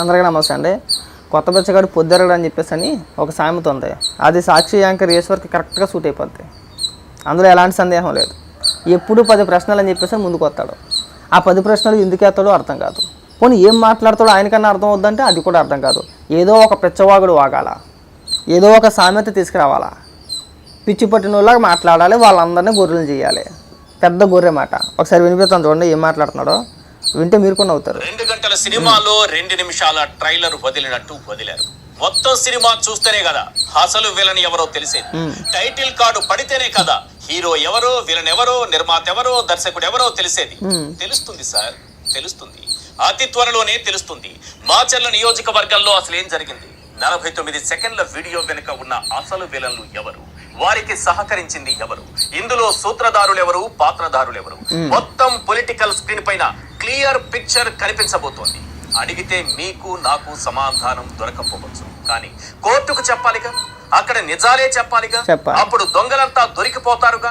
అందరికీ నమస్తే అండి. కొత్త బెచ్చగాడు పొద్దురడు అని చెప్పేసి అని ఒక సామెత ఉంది. అది సాక్షి యాంకర్ ఈశ్వర్కి కరెక్ట్గా సూట్ అయిపోద్ది. అందులో ఎలాంటి సందేహం లేదు. ఎప్పుడు పది ప్రశ్నలు అని చెప్పేసి ముందుకు వస్తాడు. ఆ పది ప్రశ్నలు ఎందుకు వేస్తాడో అర్థం కాదు. పోనీ ఏం మాట్లాడతాడో ఆయనకన్నా అర్థం అవుద్దంటే అది కూడా అర్థం కాదు. ఏదో ఒక పిచ్చవాగుడు వాగాల. ఏదో ఒక సామెత తీసుకురావాలా. పిచ్చి పట్టిన మాట్లాడాలి వాళ్ళందరినీ గొర్రెలు చేయాలి. పెద్ద గొర్రె మాట. ఒకసారి వినిపిస్తాను చూడండి ఏం మాట్లాడుతున్నాడో. వింటే మీరు కూడా అవుతారు రెండు గంటల సినిమాలో రెండు నిమిషాల ట్రైలర్ వదిలినట్టు వదిలారు. మొత్తం సినిమా చూస్తేనే కదా అసలు విలన్ ఎవరో తెలిసేది. టైటిల్ కార్డు పడితేనే కదా హీరో ఎవరో విలన్ ఎవరో నిర్మాత ఎవరో దర్శకుడు ఎవరో తెలిసేది. తెలుస్తుంది సార్ తెలుస్తుంది. అతి త్వరలోనే తెలుస్తుంది. మాచర్ల నియోజకవర్గంలో అసలు ఏం జరిగింది? నలభై తొమ్మిది సెకండ్ల వీడియో వెనుక ఉన్న అసలు విలన్లు ఎవరు? వారికి సహకరించింది ఎవరు? ఇందులో సూత్రధారులు ఎవరు? పాత్రధారులు ఎవరు? మొత్తం పొలిటికల్ స్క్రీన్ పైన క్లియర్ పిక్చర్ కనిపించబోతోంది. అడిగితే మీకు నాకు సమాధానం దొరకపోవచ్చు. కానీ కోర్టుకు చెప్పాలిగా? అక్కడ నిజాలే చెప్పాలిగా? చెప్పాలి. అప్పుడు దొంగలంతా దొరికిపోతారుగా?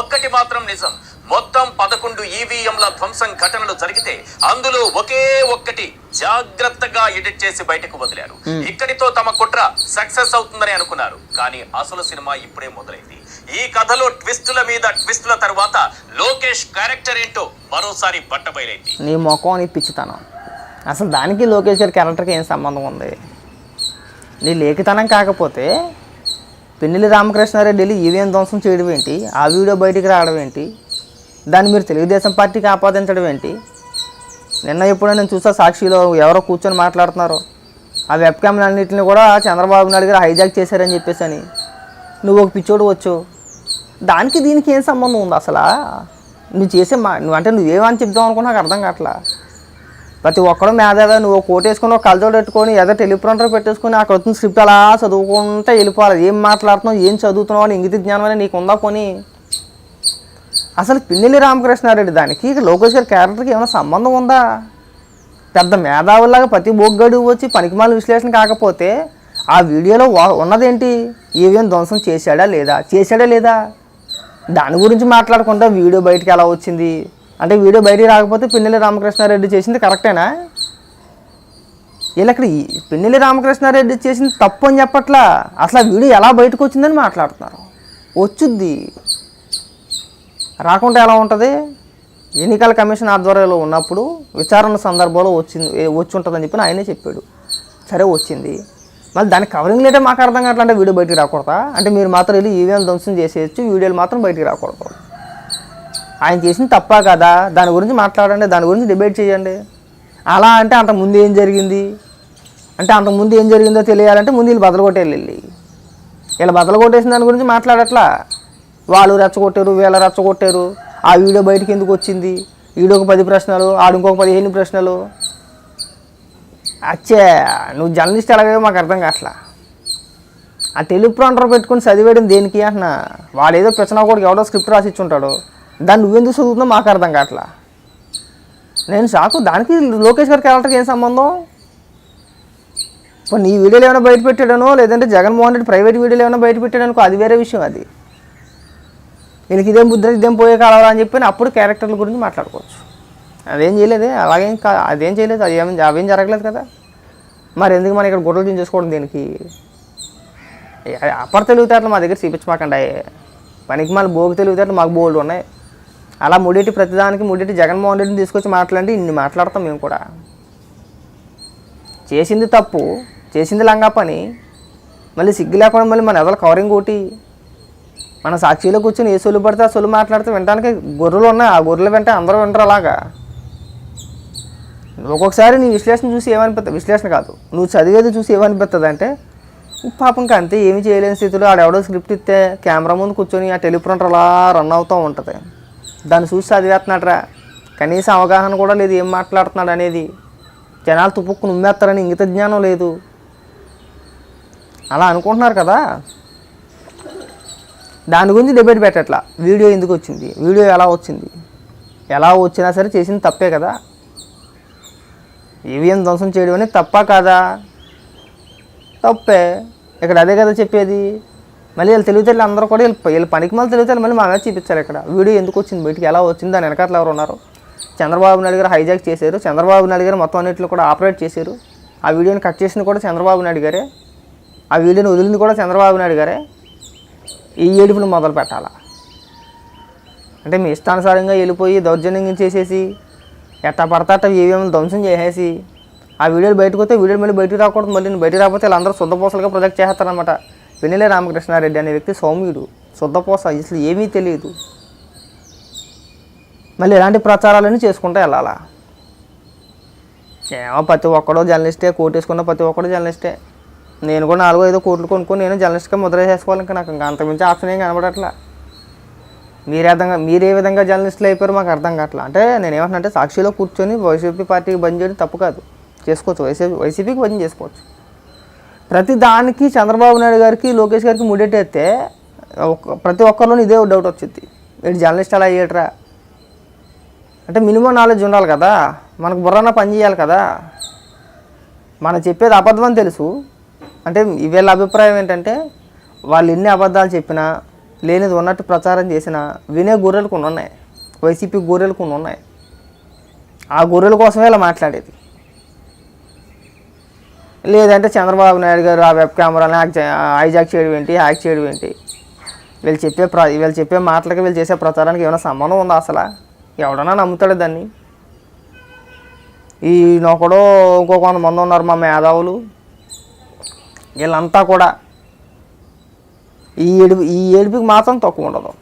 ఒక్కటి మాత్రం నిజం. మొత్తం పదకొండు ఈవీఎంల ధ్వంసం ఘటనలు జరిగితే అందులో ఒకే ఒక్కటి జాగ్రత్తగా ఎడిట్ చేసి బయటకు వదిలారు. ఇక్కడితో తమ కుట్ర సక్సెస్ అవుతుందని అనుకున్నారు. కానీ అసలు సినిమా ఇప్పుడే మొదలైంది. ఈ కథలో ట్విస్టుల మీద ట్విస్టుల తర్వాత లోకేష్ క్యారెక్టర్ ఏంటో మరోసారి బట్టబయలైంది. నీ ముఖం నీ పిచ్చితనం. అసలు దానికి లోకేష్ గారి క్యారెక్టర్కి ఏం సంబంధం ఉంది? నీ లేఖితనం కాకపోతే పిన్నెల్లి రామకృష్ణారెడ్డి వెళ్ళి ఈవీఎం ధ్వంసం చేయడం ఏంటి? ఆ వీడియో బయటికి రావడం ఏంటి? దాన్ని మీరు తెలుగుదేశం పార్టీకి ఆపాదించడం ఏంటి? నిన్న ఎప్పుడో నేను చూసా సాక్షిలో ఎవరో కూర్చొని మాట్లాడుతున్నారు. ఆ వెబ్ క్యామ్లన్నింటిని కూడా చంద్రబాబు నాయుడు గారు హైజాక్ చేశారని చెప్పేసి అని నువ్వు ఒక పిచ్చోడు వచ్చు. దానికి దీనికి ఏం సంబంధం ఉంది అసలు? నువ్వు చేసే మా నువ్వు అంటే నువ్వేమని చెప్దాం అనుకున్నా నాకు అర్థం కావట్లా? ప్రతి ఒక్కడు మేధావే నువ్వు కోట్ వేసుకుని ఒక కలజోడు పెట్టుకొని ఏదో టెలిప్రాంటర్ పెట్టేసుకొని అక్కడ వచ్చిన స్క్రిప్ట్ అలా చదువుకుంటే వెళ్ళిపోవాలి. ఏం మాట్లాడుతున్నావు ఏం చదువుతున్నావు అని ఇంగిత జ్ఞానం అని నీకు ఉందా పోనీ? అసలు పిన్నెల్లి రామకృష్ణారెడ్డి దానికి లోకేష్ గారి క్యారెక్టర్కి ఏమైనా సంబంధం ఉందా? పెద్ద మేధావులాగా ప్రతి బొగ్గడు వచ్చి పనికిమాల విశ్లేషణ కాకపోతే ఆ వీడియోలో ఉన్నదేంటి? ఈవీఎం ధ్వంసం చేశాడా లేదా? చేశాడా లేదా? దాని గురించి మాట్లాడకుండా వీడియో బయటకు ఎలా వచ్చింది? అంటే వీడియో బయటికి రాకపోతే పిన్నెల్లి రామకృష్ణారెడ్డి చేసింది కరెక్టేనా? వీళ్ళు అక్కడ ఈ పిన్నెల్లి రామకృష్ణారెడ్డి చేసింది తప్పు అని చెప్పట్లా? అసలు ఆ వీడియో ఎలా బయటకు వచ్చిందని మాట్లాడుతున్నారు. వచ్చుద్ది. రాకుండా ఎలా ఉంటుంది? ఎన్నికల కమిషన్ ఆధ్వర్యంలో ఉన్నప్పుడు విచారణ సందర్భంలో వచ్చింది వచ్చి ఉంటుందని చెప్పి ఆయనే చెప్పాడు. సరే వచ్చింది. మళ్ళీ దాని కవరింగ్ లేటే మాకు అర్థం కావట్లే అంటే వీడియో బయటికి రాకూడదా? అంటే మీరు మాత్రం వెళ్ళి ఈవీఎం ధ్వంసం చేసేయచ్చు వీడియోలు మాత్రం బయటికి రాకూడదు. ఆయన చేసింది తప్పా కదా? దాని గురించి మాట్లాడండి దాని గురించి డిబేట్ చేయండి. అలా అంటే అంతకుముందు ముందు ఏం జరిగింది? అంటే అంతకుముందు ముందు ఏం జరిగిందో తెలియాలంటే ముందు వీళ్ళు బదలగొట్టేళ్ళి వెళ్ళి వీళ్ళు బదలుకొట్టేసిన దాని గురించి మాట్లాడట్లా? వాళ్ళు రెచ్చగొట్టారు వీళ్ళ రెచ్చగొట్టారు. ఆ వీడియో బయటకు ఎందుకు వచ్చింది? వీడియోకి పది ప్రశ్నలు ఆడు ఇంకొక పదిహేను ప్రశ్నలు. అచ్చే నువ్వు జర్నలిస్ట్ ఎలాగో మాకు అర్థం కావట్లా? ఆ టెలిప్రాంటర్ పెట్టుకుని చదివేయడం దేనికి అంటున్నా? వాడు ఏదో ప్రశ్న కూడా ఎవడో స్క్రిప్ట్ రాసి ఇచ్చుంటాడు దాన్ని నువ్వెందుకు చదువుతుందో మాకు అర్థం కావట్లా? నేను షాకు దానికి లోకేష్ గారి క్యారెక్టర్కి ఏం సంబంధం? ఇప్పుడు నీ వీడియోలు ఏమైనా బయట పెట్టాడనో లేదంటే జగన్మోహన్ రెడ్డి ప్రైవేట్ వీడియోలు ఏమైనా బయట పెట్టాడనుకో అది వేరే విషయం అది. వీళ్ళకి ఇదేం బుద్ధి ఇదేం పోయే కాలవరా అని చెప్పి అప్పుడు క్యారెక్టర్ల గురించి మాట్లాడుకోవచ్చు. అదేం చేయలేదే. అలాగేం కా అదేం చేయలేదు. అది ఏం అవేం జరగలేదు కదా. మరి ఎందుకు మనం ఇక్కడ గొడవలు చేసుకోవడం దీనికి? అప్పర్ అపర తెలివితేటలు మా దగ్గర చూపించమాకండి. పనికి మళ్ళీ భోగి తెలివితేటలు మాకు బోల్డ్ ఉన్నాయి. అలా ముడిటి ప్రతిదానికి ముడిటి జగన్మోహన్ రెడ్డిని తీసుకొచ్చి మాట్లాడి ఇన్ని మాట్లాడతాం మేము కూడా. చేసింది తప్పు చేసింది లంగా పని. మళ్ళీ సిగ్గు లేకుండా మళ్ళీ మన ఎవరు కవరింగ్ ఒకటి మన సాక్షిలో కూర్చొని ఏ సొలు పడితే ఆ సొలు మాట్లాడితే వినడానికి గొర్రెలు ఉన్నాయి. ఆ గొర్రెలు వెంట అందరూ వింటారు అలాగా. ఒక్కొక్కసారి నీ విశ్లేషణ చూసి ఏమనిపిస్తుంది విశ్లేషణ కాదు. నువ్వు చదివేది చూసి ఏమనిపిస్తుంది అంటే పాపం అంతే ఏమి చేయలేని స్థితిలో ఆడెవడో స్క్రిప్ట్ ఇస్తే కెమెరా ముందు కూర్చొని ఆ టెలిప్రాంటర్ అలా రన్ అవుతూ ఉంటుంది. దాన్ని చూసి చదివేస్తున్నాడరా కనీసం అవగాహన కూడా లేదు ఏం మాట్లాడుతున్నాడు అనేది. జనాలు తుప్పుక్కు నుమ్మేస్తారని ఇంగిత జ్ఞానం లేదు. అలా అనుకుంటున్నారు కదా? దాని గురించి డిబేట్ పెట్టట్లా. వీడియో ఎందుకు వచ్చింది? వీడియో ఎలా వచ్చింది? ఎలా వచ్చినా సరే చేసింది తప్పే కదా? ఈవీఎం ధ్వంసం చేయడం అనేది తప్ప కాదా? తప్పే. ఇక్కడ అదే కదా చెప్పేది. మళ్ళీ వీళ్ళు తెలివితేళ్ళు అందరూ కూడా వీళ్ళు వీళ్ళు పనికి మళ్ళీ తెలివితేళ్ళు మళ్ళీ మా మీద చూపించారు ఇక్కడ. వీడియో ఎందుకు వచ్చింది? బయటికి ఎలా వచ్చింది? దాని వెనకాతలు ఎవరు ఉన్నారు? చంద్రబాబు నాయుడు గారు హైజాక్ చేశారు. చంద్రబాబు నాయుడు గారు మొత్తం అన్నింటిలో కూడా ఆపరేట్ చేశారు. ఆ వీడియోని కట్ చేసింది కూడా చంద్రబాబు నాయుడు గారే. ఆ వీడియోని వదిలింది కూడా చంద్రబాబు నాయుడు గారే. ఈ ఏడుపులు మొదలు పెట్టాలా అంటే మీ ఇష్టానుసారంగా వెళ్ళిపోయి దౌర్జన్యంగా చేసేసి ఎట్టా పడతా అట్ట ఈవీఎంలు ధ్వంసం చేసేసి? ఆ వీడియోలు బయటకు వస్తే వీడియోలు మళ్ళీ బయటకు రాకూడదు మళ్ళీ బయటకు రాకపోతే వీళ్ళందరూ శుద్ధపోసలుగా ప్రొజెక్ట్ చేస్తారనమాట వెన్నెలే రామకృష్ణారెడ్డి అనే వ్యక్తి సౌమ్యుడు. శుద్ధపోస అసలు ఏమీ తెలియదు. మళ్ళీ ఇలాంటి ప్రచారాలన్నీ చేసుకుంటూ వెళ్ళాలా? ఏమో ప్రతి ఒక్కడో జర్నలిస్టే కోట్ వేసుకున్న ప్రతి ఒక్కడో జర్నలిస్టే. నేను కూడా నాలుగో ఐదో కోట్లు కొనుక్కొని నేను జర్నలిస్ట్గా ముద్ర చేసుకోవాలి ఇంకా నాకు. ఇంకా అంతకుమించి ఆప్షన్ ఏం కనబడట్లా. మీరే విధంగా మీరే విధంగా జర్నలిస్టులు అయిపోయారు మాకు అర్థం కావట్లా. అంటే నేను ఏమంటున్నా అంటే సాక్షిలో కూర్చొని వైసీపీ పార్టీకి బంద్ చేయడం తప్పు కాదు. చేసుకోవచ్చు. వైసీపీ వైసీపీకి బంద్ చేసుకోవచ్చు. ప్రతి దానికి చంద్రబాబు నాయుడు గారికి లోకేష్ గారికి ముడేటైతే ఒక్క- ప్రతి ఒక్కరిలోనూ ఇదే డౌట్ వచ్చింది. వీడు జర్నలిస్ట్ అలా అయ్యేట్రా? అంటే మినిమం నాలెడ్జ్ ఉండాలి కదా. మనకు బుర్రన పని చేయాలి కదా. మనం చెప్పేది అబద్ధం అని తెలుసు. అంటే వీళ్ళ అభిప్రాయం ఏంటంటే వాళ్ళు ఎన్ని అబద్ధాలు చెప్పినా లేనిది ఉన్నట్టు ప్రచారం చేసినా వినే గొర్రెలు కొన్ని ఉన్నాయి. వైసీపీ గొర్రెలు కొన్ని ఉన్నాయి. ఆ గొర్రెల కోసమే ఇలా మాట్లాడేది. లేదంటే చంద్రబాబు నాయుడు గారు ఆ వెబ్ కెమెరాని హ్యాక్ హైజాక్ చేయడం ఏంటి హ్యాక్ చేయడం ఏంటి? వీళ్ళు చెప్పే ప్ర వీళ్ళు చెప్పే మాటలకి వీళ్ళు చేసే ప్రచారానికి ఏమైనా సంబంధం ఉందా అసలు? ఎవడన్నా నమ్ముతాడు దాన్ని? ఈ నొకడో ఇంకో కొంతమంది ఉన్నారు మా మేధావులు. వీళ్ళంతా కూడా ఈ ఏడుపు ఈ ఏడుపుకి మాత్రం తక్కువ ఉండదు.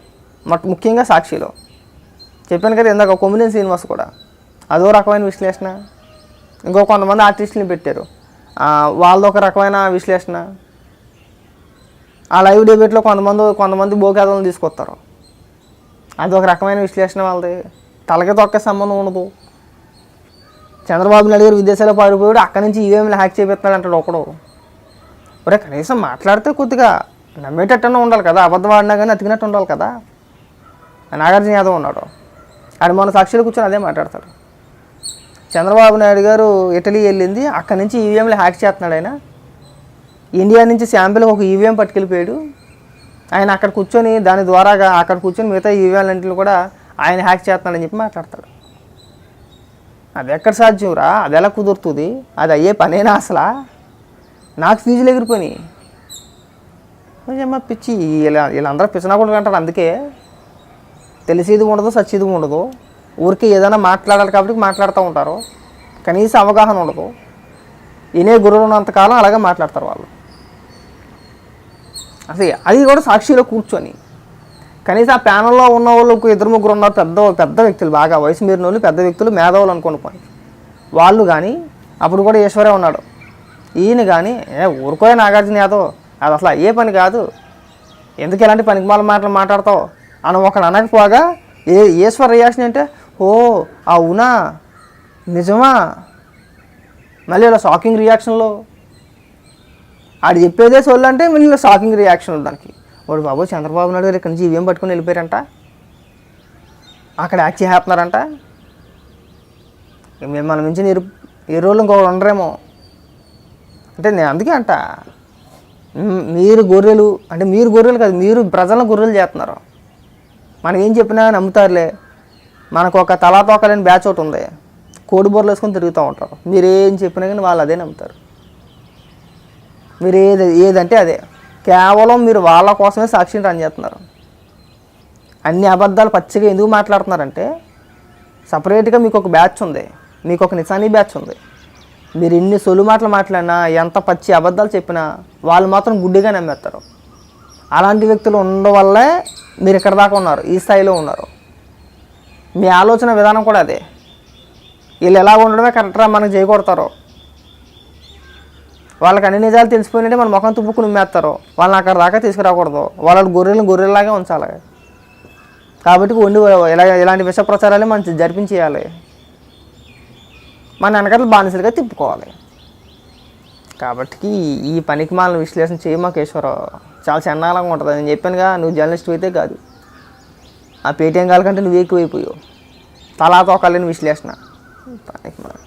మట్ ముఖ్యంగా సాక్షిలో. చెప్పాను కదా ఇందాక కొమ్మినేని శ్రీనివాస్ కూడా. అదో రకమైన విశ్లేషణ. ఇంకో కొంతమంది ఆర్టిస్టులు పెట్టారు. ఆ, వాళ్ళది ఒక రకమైన విశ్లేషణ. ఆ లైవ్ డిబేట్లో కొంతమంది కొంతమంది బోకేదలను తీసుకొస్తారు. అది ఒక రకమైన విశ్లేషణ వాళ్ళది. తలకి తొక్క సంబంధం ఉండదు. చంద్రబాబు నాయుడు గారు విదేశాల్లో పారిపోయాడు. అక్కడి నుంచి ఈవీఎంలు హ్యాక్ చేపిస్తున్నాడు అంటాడు ఒకడు. ఒరే కనీసం మాట్లాడితే కొద్దిగా నమ్మేటట్టునే ఉండాలి కదా అబద్ధం ఆడినా కానీ అతికినట్టు ఉండాలి కదా. నాగార్జున యాదవ్ ఉన్నాడు. ఆడు మన సాక్షులు కూర్చొని అదే మాట్లాడతాడు. చంద్రబాబు నాయుడు గారు ఇటలీ వెళ్ళింది అక్కడి నుంచి ఈవీఎంలు హ్యాక్ చేస్తున్నాడు ఆయన. ఇండియా నుంచి శాంపిల్ ఒక ఈవీఎం పట్టుకెళ్ళిపోయాడు. ఆయన అక్కడ కూర్చొని దాని ద్వారాగా అక్కడ కూర్చొని మిగతా ఈవీఎంలు కూడా ఆయన హ్యాక్ చేస్తున్నాడని చెప్పి మాట్లాడతాడు. అది ఎక్కడ సాధ్యం రా? అది ఎలా కుదురుతుంది? అది అయ్యే పనేనా అసలా? నాకు ఫీజులు ఎగిరిపోయినాయి. అమ్మ పిచ్చి ఇలా వీళ్ళందరూ కూడా అంటారు అందుకే. తెలిసేది ఉండదు సచ్చేది ఉండదు. ఊరికి ఏదైనా మాట్లాడాలి కాబట్టి మాట్లాడుతూ ఉంటారు. కనీసం అవగాహన ఉండదు. వినే గురువులు ఉన్నంతకాలం అలాగే మాట్లాడతారు వాళ్ళు. అసలు అది కూడా సాక్షిలో కూర్చొని. కనీసం ఆ ప్యానల్లో ఉన్న వాళ్ళు ఇద్దరు ముగ్గురు ఉన్నారు పెద్ద పెద్ద వ్యక్తులు బాగా వయసు మీరిన వాళ్ళు పెద్ద వ్యక్తులు మేధావులు అనుకోని పోయి. వాళ్ళు కానీ అప్పుడు కూడా ఈశ్వరే ఉన్నాడు. ఈయన కానీ ఏ ఊరుకోయే నాగార్జున యాదవ్. అది అసలు అయ్యే పని కాదు. ఎందుకు ఇలాంటి పనికిమాల మాటలు మాట్లాడతావు? అని ఒకడు అనకపోగా ఏ ఈశ్వర్ రియాక్షన్ అంటే ఓ అవునా? నిజమా? మళ్ళీ ఇలా షాకింగ్ రియాక్షన్లో ఆడు చెప్పేదే సోళ్ళు అంటే మళ్ళీ ఇలా షాకింగ్ రియాక్షన్ దానికి. వాడు బాబు చంద్రబాబు నాయుడు గారు ఇక్కడి నుంచి ఇవేం పట్టుకుని వెళ్ళిపోయారంట. అక్కడ యాక్ట్ చేస్తున్నారంట. మేము మన మించి ఇరు ఈ రోజులు ఇంకొకరు ఉండరేమో. అంటే నేను అందుకే అంట. మీరు గొర్రెలు అంటే మీరు గొర్రెలు కాదు మీరు ప్రజలను గొర్రెలు చేస్తున్నారు. మనం ఏం చెప్పినా నమ్ముతారులే. మనకు ఒక తలాతోకలేని బ్యాచ్ ఒకటి ఉంది. కోడి బొర్రలు వేసుకొని తిరుగుతూ ఉంటారు. మీరు ఏం చెప్పినా కానీ వాళ్ళు అదే నమ్ముతారు. మీరు ఏది ఏదంటే అదే. కేవలం మీరు వాళ్ళ కోసమే సాక్షిని రన్ చేస్తున్నారు. అన్ని అబద్ధాలు పచ్చిగా ఎందుకు మాట్లాడుతున్నారంటే సపరేట్గా మీకు ఒక బ్యాచ్ ఉంది. మీకు ఒక నిజానీ బ్యాచ్ ఉంది. మీరు ఎన్ని సొలు మాటలు మాట్లాడినా ఎంత పచ్చి అబద్ధాలు చెప్పినా వాళ్ళు మాత్రం గుడ్డిగా నమ్మేస్తారు. అలాంటి వ్యక్తులు ఉండడం వల్లే మీరు ఇక్కడ దాకా ఉన్నారు ఈ స్థాయిలో ఉన్నారు. మీ ఆలోచన విధానం కూడా అదే. వీళ్ళు ఎలా ఉండడమే కరెక్ట్గా మనకు చేయకూడతారు. వాళ్ళకి అన్ని నిజాలు తెలిసిపోయినట్టే మన ముఖం తుప్పుకుని ఉమ్మేస్తారు వాళ్ళని అక్కడ దాకా తీసుకురాకూడదు. వాళ్ళ గొర్రెలను గొర్రెలాగే ఉంచాలి. కాబట్టి వండి ఇలా ఇలాంటి విష ప్రచారాలు మనం జరిపించేయాలి. మన వెనకాల బానిసలుగా తిప్పుకోవాలి. కాబట్టి ఈ పనికి మాలను విశ్లేషణ చేయమా కేశ్వరరావు చాలా చండాలంగా ఉంటుంది నేను చెప్పానుగా నువ్వు జర్నలిస్ట్ అయితే కాదు. ఆ పేటీఎం కాల కంటే నువ్వు ఎక్కువైపోయావు. తలా తోకాలని విశ్లేషణ. పనికి మాలను